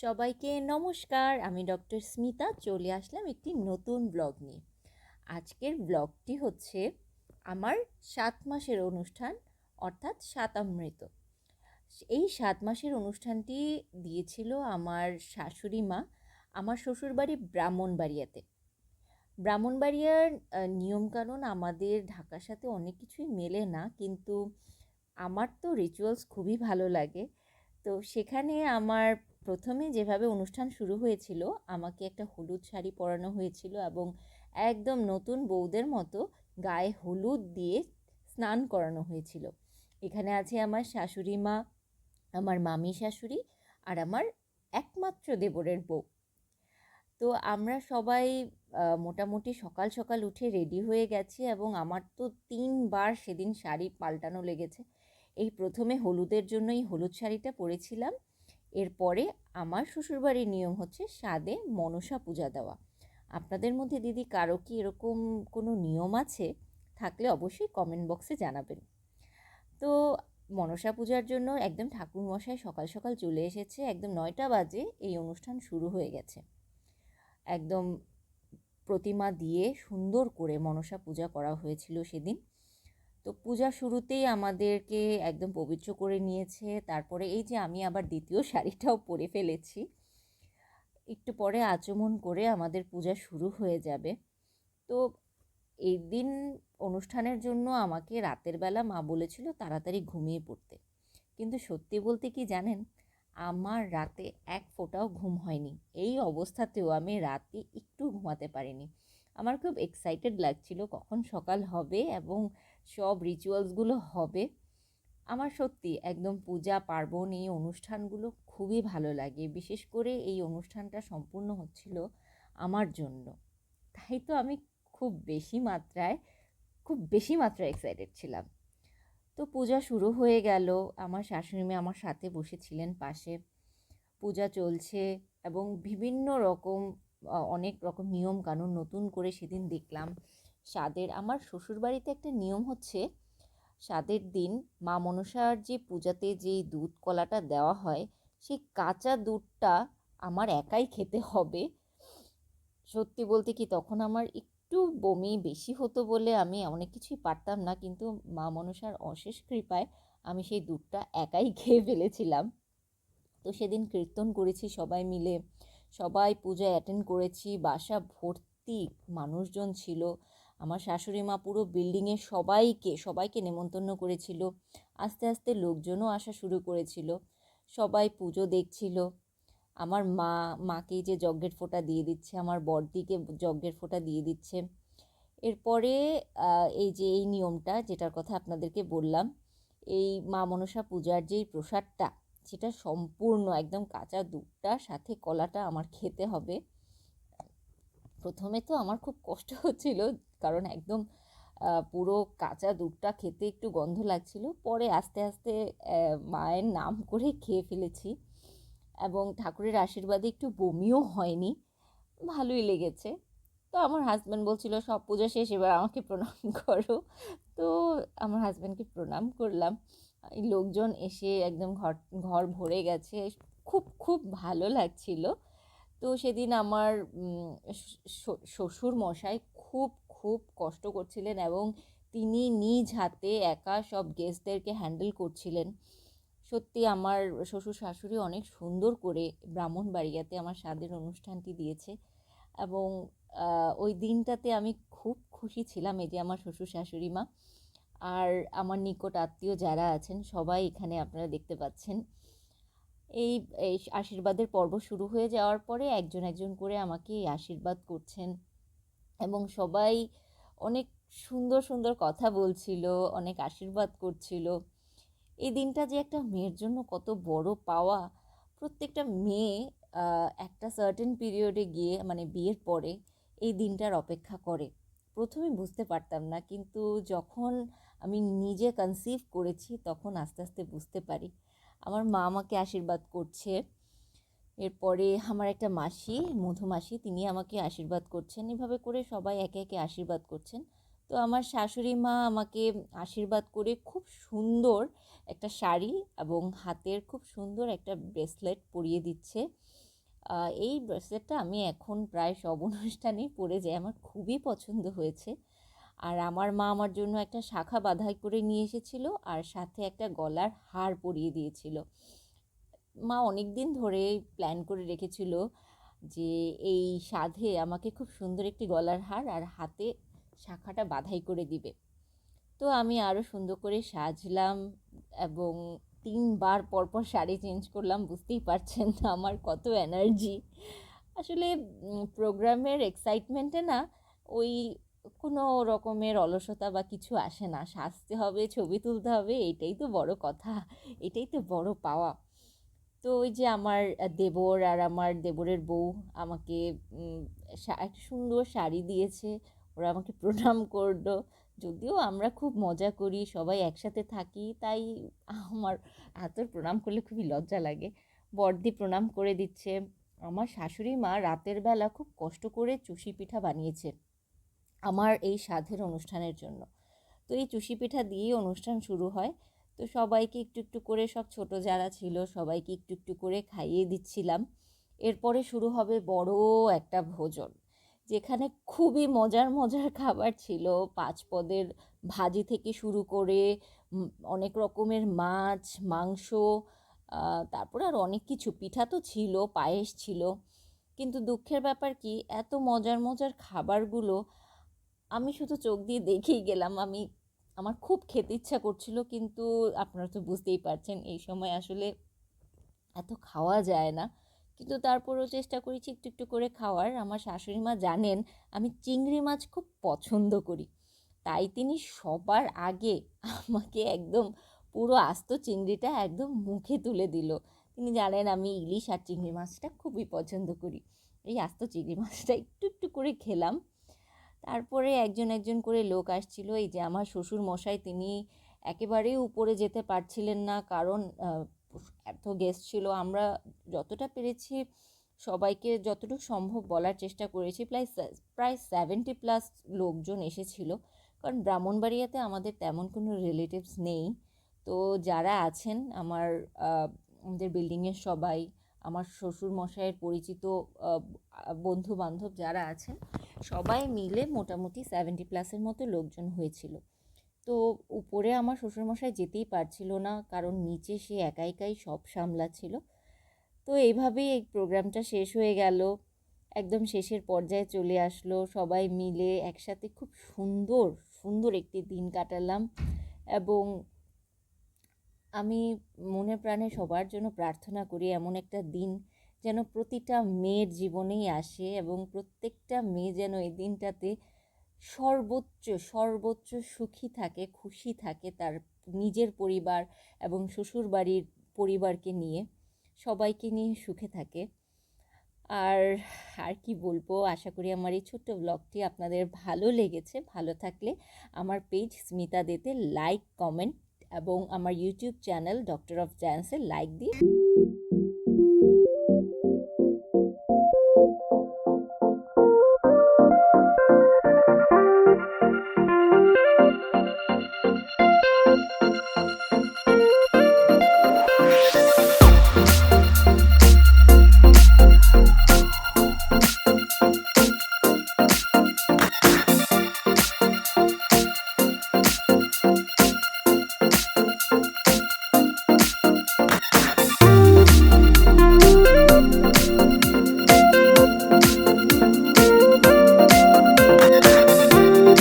সবাইকে নমস্কার, আমি ডক্টর স্মিতা, চলে আসলাম একটি নতুন ব্লগ নিয়ে। আজকের ব্লগটি হচ্ছে আমার সাত মাসের অনুষ্ঠান, অর্থাৎ সাতামৃত এই সাত মাসের অনুষ্ঠানটি দিয়েছিল আমার শাশুড়ি মা, আমার শ্বশুরবাড়ি ব্রাহ্মণবাড়িয়াতে। ব্রাহ্মণবাড়িয়ার নিয়মকানুন আমাদের ঢাকার সাথে অনেক কিছুই মেলে না, কিন্তু আমার তো রিচুয়ালস খুবই ভালো লাগে। তো সেখানে আমার প্রথমে যেভাবে অনুষ্ঠান শুরু হয়েছিল, আমাকে একটা হলুদ শাড়ি পরানো হয়েছিল এবং একদম নতুন বউদের মতো গায়ে হলুদ দিয়ে স্নান করানো হয়েছিল। এখানে আছে আমার শাশুড়ি মা, আমার মামি শাশুড়ি আর আমার একমাত্র দেবরের বউ। তো আমরা সবাই মোটামুটি সকাল সকাল উঠে রেডি হয়ে গেছি এবং আমার তো তিনবার সেদিন শাড়ি পাল্টানো লেগেছে। এই প্রথমে হলুদের জন্যই হলুদ শাড়িটা পরেছিলাম। এরপরে আমার শ্বশুরবাড়ির নিয়ম হচ্ছে স্বাদে মনসা পূজা দেওয়া। আপনাদের মধ্যে দিদি কারও কি এরকম কোনো নিয়ম আছে? থাকলে অবশ্যই কমেন্ট বক্সে জানাবেন। তো মনসা পূজার জন্য একদম ঠাকুরমশাই সকাল সকাল চলে এসেছে, একদম নয়টা বাজে এই অনুষ্ঠান শুরু হয়ে গেছে। একদম প্রতিমা দিয়ে সুন্দর করে মনসা পূজা করা হয়েছিল সেদিন। তো পূজা শুরুতেই আমাদেরকে একদম পবিত্র করে নিয়েছে। তারপরে এই যে আমি আবার দ্বিতীয় শাড়িটাও পরে ফেলেছি। একটু পরে আচমন করে আমাদের পূজা শুরু হয়ে যাবে। তো এই দিন অনুষ্ঠানের জন্য আমাকে রাতের বেলা মা বলেছিল তাড়াতাড়ি ঘুমিয়ে পড়তে। কিন্তু সত্যি বলতে কি জানেন? আমার রাতে এক ফোঁটাও ঘুম হয়নি। এই অবস্থাতেও আমি রাতে একটু ঘুমাতে পারিনি। আমার খুব এক্সাইটেড লাগছিল কখন সকাল হবে এবং সব রিচুয়ালসগুলো হবে। আমার সত্যি একদম পূজা, পার্বণ এই অনুষ্ঠানগুলো খুবই ভালো লাগে। বিশেষ করে এই অনুষ্ঠানটা সম্পূর্ণ হচ্ছিল আমার জন্য। তাই তো আমি খুব বেশি মাত্রায়, খুব বেশি মাত্রায় এক্সাইটেড ছিলাম। তো পূজা শুরু হয়ে গেল। আমার শাশুড়ি মেয়ে আমার সাথে বসেছিলেন পাশে। পূজা চলছে এবং বিভিন্ন রকম অনেক রকম নিয়ম কানুন নতুন করে সেদিন দেখলাম। স্বাদের আমার শ্বশুরবাড়িতে একটা নিয়ম হচ্ছে স্বাদের দিন মা মনসার যে পূজাতে যেই দুধ কলাটা দেওয়া হয়, সেই কাঁচা দুধটা আমার একাই খেতে হবে। সত্যি বলতে কি, তখন আমার একটু বমি বেশি হতো বলে আমি অনেক কিছুই পারতাম না, কিন্তু মা মনসার অশেষ কৃপায় আমি সেই দুধটা একাই খেয়ে ফেলেছিলাম। তো সেদিন কীর্তন করেছি সবাই মিলে, সবাই পূজায় অ্যাটেন্ড করেছি, বাসা ভর্তি মানুষজন ছিল আমার শাশুড়ি মা পুরো বিল্ডিংয়ে সবাইকে সবাইকে নেমন্তন্ন করেছিল। আস্তে আস্তে লোকজনও আসা শুরু করেছিল। সবাই পুজো দেখছিল। আমার মা মাকে যে যজ্ঞের ফোঁটা দিয়ে দিচ্ছে, আমার বড়দিকে যজ্ঞের ফোঁটা দিয়ে দিচ্ছে। এরপরে এই যে এই নিয়মটা, যেটার কথা আপনাদেরকে বললাম, এই মা মনসা পূজার যেই প্রসাদটা, সেটা সম্পূর্ণ একদম কাঁচা দুধটার সাথে কলাটা আমার খেতে হবে। প্রথমে তো আমার খুব কষ্ট হচ্ছিল কারণ একদম পুরো কাঁচা দুধটা খেতে একটু গন্ধ লাগছিল। পরে আস্তে আস্তে মায়ের নাম করে খেয়ে ফেলেছি এবং ঠাকুরের আশীর্বাদে একটু বমিও হয়নি। ভালোই লেগেছে। তো আমার হাজব্যান্ড বলছিল, সব পূজা শেষ, এবার আমাকে প্রণাম করো। তো আমার হাজব্যান্ডকে প্রণাম করলাম। লোকজন এসে একদম ঘর ঘর ভরে গেছে। খুব খুব ভালো লাগছিল। তো সেদিন আমার শ্বশুর মশাই খুব খুব কষ্ট করছিলেন এবং তিনি নিজ হাতে একা সব গেস্টদেরকে হ্যান্ডেল করছিলেন। সত্যি আমার শ্বশুর শাশুড়ি অনেক সুন্দর করে ব্রাহ্মণ ব্রাহ্মণবাড়িয়াতে আমার স্বাদের অনুষ্ঠানটি দিয়েছে এবং ওই দিনটাতে আমি খুব খুশি ছিলাম এই যে আমার শ্বশুর শাশুড়ি মা আর আমার নিকট আত্মীয় যারা আছেন সবাই এখানে আপনারা দেখতে পাচ্ছেন। এই আশীর্বাদের পর্ব শুরু হয়ে যাওয়ার পরে একজন একজন করে আমাকে এই আশীর্বাদ করছেন। এবং সবাই অনেক সুন্দর সুন্দর কথা বলছিল, অনেক আশীর্বাদ করছিল। এই দিনটা যে একটা মেয়ের জন্য কত বড় পাওয়া। প্রত্যেকটা মেয়ে একটা সার্টেন পিরিয়ডে গিয়ে মানে বিয়ের পরে এই দিনটার অপেক্ষা করে। প্রথমে বুঝতে পারতাম না, কিন্তু যখন আমি নিজে কনসিভ করেছি, তখন আস্তে আস্তে বুঝতে পারি। আমার মা আমাকে আশীর্বাদ করছে। এরপরে আমার একটা মাসি মধুমাসি তিনি আমাকে আশীর্বাদ করছেন। এভাবে করে সবাই একে একে আশীর্বাদ করছেন। তো আমার শাশুড়ি মা আমাকে আশীর্বাদ করে খুব সুন্দর একটা শাড়ি এবং হাতের খুব সুন্দর একটা ব্রেসলেট পরিয়ে দিচ্ছে। এই ব্রেসলেটটা আমি এখন প্রায় সব অনুষ্ঠানেই পরে যাই। আমার খুবই পছন্দ হয়েছে। আর আমার মা আমার জন্য একটা শাখা বাঁধাই করে নিয়ে এসেছিল আর সাথে একটা গলার হার পরিয়ে দিয়েছিল। মা অনেক দিন ধরে প্ল্যান করে রেখেছিল যে এই সাধে আমাকে খুব সুন্দর একটি গলার হার আর হাতে শাখাটা বাধাই করে দিবে। তো আমি আরও সুন্দর করে সাজলাম এবং তিনবার পরপর শাড়ি চেঞ্জ করলাম, বুঝতেই পারছেন না আমার কত এনার্জি আসলে প্রোগ্রামের এক্সাইটমেন্টে না ওই কোনো রকমের অলসতা বা কিছু আসে না। সাজতে হবে, ছবি তুলতে হবে, এটাই তো বড় কথা, এটাই তো বড় পাওয়া। তো ওই যে আমার দেবর আর আমার দেবরের বউ আমাকে একটা সুন্দর শাড়ি দিয়েছে। ওরা আমাকে প্রণাম করল। যদিও আমরা খুব মজা করি, সবাই একসাথে থাকি, তাই আমার হাতের প্রণাম করলে খুবই লজ্জা লাগে। বড়দি প্রণাম করে দিচ্ছে। আমার শাশুড়ি মা রাতের বেলা খুব কষ্ট করে চুষি পিঠা বানিয়েছে আমার এই সাধের অনুষ্ঠানের জন্য। তো এই চুষি পিঠা দিয়েই অনুষ্ঠান শুরু হয়। তো সবাইকে একটু একটু করে সব ছোট যারা ছিল সবাইকে একটু একটু করে খাইয়ে দিচ্ছিলাম। এরপরে শুরু হবে বড় একটা ভোজন, যেখানে খুবই মজার মজার খাবার ছিল। পাঁচ পদের ভাজি থেকে শুরু করে অনেক রকমের মাছ, মাংস তারপরে আর অনেক কিছু। পিঠা তো ছিল, পায়েস ছিল। কিন্তু দুঃখের ব্যাপার কি, এত মজার মজার খাবারগুলো আমি শুধু চোখ দিয়ে দেখেই গেলাম। আমি আমার খুব খেতে ইচ্ছা করছিল, কিন্তু আপনারা তো বুঝতেই পারছেন, এই সময় আসলে এত খাওয়া যায় না। কিন্তু তারপরেও চেষ্টা করেছি একটু একটু করে খাওয়ার। আমার শাশুড়ি মা জানেন, আমি চিংড়ি মাছ খুব পছন্দ করি। তাই তিনি সবার আগে আমাকে একদম পুরো আস্ত চিংড়িটা একদম মুখে তুলে দিল। তিনি জানেন, আমি ইলিশ আর চিংড়ি মাছটা খুবই পছন্দ করি। এই আস্ত চিংড়ি মাছটা একটু একটু করে খেলাম। তারপরে একজন একজন করে লোক আসছিল। এই যে আমার শ্বশুর মশাই তিনি একেবারেই উপরে যেতে পারছিলেন না। কারণ এত গেস্ট ছিল। আমরা যতটা পেরেছি সবাইকে যতটুকু সম্ভব বলার চেষ্টা করেছি। প্রায় প্রায় সেভেন্টি প্লাস লোকজন এসেছিল। কারণ ব্রাহ্মণবাড়িয়াতে আমাদের তেমন কোনো রিলেটিভস নেই। তো যারা আছেন, আমার আমাদের বিল্ডিংয়ের সবাই আমার শ্বশুর মশাইয়ের পরিচিত বন্ধু বান্ধব যারা আছেন, সবাই মিলে মোটামুটি সেভেন্টি প্লাসের মতো লোকজন হয়েছিল। তো উপরে আমার শ্বশুরমশাই যেতেই পারছিল না, কারণ নিচে সে একা একাই সব সামলাচ্ছিল। তো এইভাবেই এই প্রোগ্রামটা শেষ হয়ে গেল। একদম শেষের পর্যায়ে চলে আসলো। সবাই মিলে একসাথে খুব সুন্দর সুন্দর একটি দিন কাটালাম এবং আমি মনে প্রাণে সবার জন্য প্রার্থনা করি এমন একটা দিন যেন প্রতিটা মেয়ের জীবনেই আসে এবং প্রত্যেকটা মেয়ে যেন এই দিনটাতে সর্বোচ্চ সর্বোচ্চ সুখী থাকে, খুশি থাকে তার নিজের পরিবার এবং শ্বশুরবাড়ির পরিবারকে নিয়ে, সবাইকে নিয়ে সুখে থাকে। আর আর কি বলব, আশা করি আমার এই ছোট্ট ব্লগটি আপনাদের ভালো লেগেছে, ভালো থাকলে আমার পেজ স্মিতা দেতে লাইক কমেন্ট এবং আমার YouTube channel doctor of dance like দিয়ে